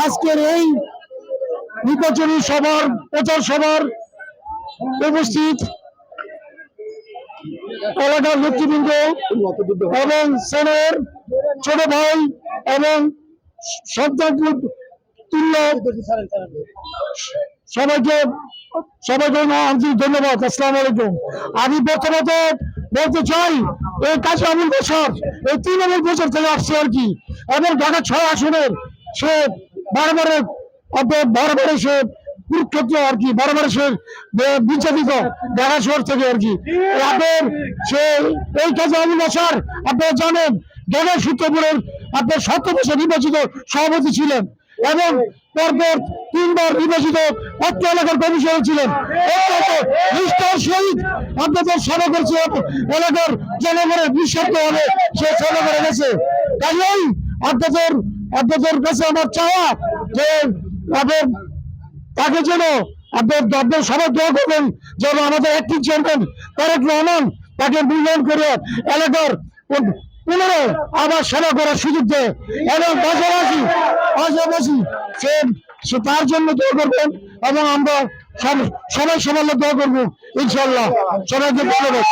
আজকের এই নির্বাচনী সভার, প্রচার সভার উপস্থিত এলাকার নেতৃবৃন্দ এবং সেনের ছোট ভাই এবং সবাইকে সবাইকে আন্তরিক ধন্যবাদ, আসসালাম আলাইকুম। আমি প্রথমত বলতে চাই, এই কাজী আবুল বছর এই তৃণমূল বছর থেকে আসছে আর কি। এবং ঢাকা ছয় আসনের সে বারবারে বারবারে সে কুরুক্ষেত্র আর কি বারবারে সে বিচারিত শহর থেকে আর কি। আপনার সে, এই কাজী আবুল বছর আপনারা জানেন ঢাকা সূত্রপুরের আপনার সত্য বছর নির্বাচিত সভাপতি ছিলেন এবং পরপর তিনবার নির্বাচিত অত্র এলাকার কমিশনার ছিলেন। সহিত আপনাদের সেবা করছে এলাকার জনগণের নিঃস্বার্থ হবে সে সেবা করে গেছে। কাজেই আপনাদের আপনাদের কাছে আমার চাওয়া যে তাকে যেন আপনার আপনার সবাই দোয়া করবেন যেন আমাদের একটি চেয়ারম্যান তারেক রহমান তাকে মূল্যায়ন করে এলাকার পুনরায় আবার সেবা করার সুযোগ দেয়। তার জন্য দোয়া করবেন এবং আমরা সব- সবাই সবার দোয়া করব ইনশাল্লাহ সবাইকে ধন্যবাদ।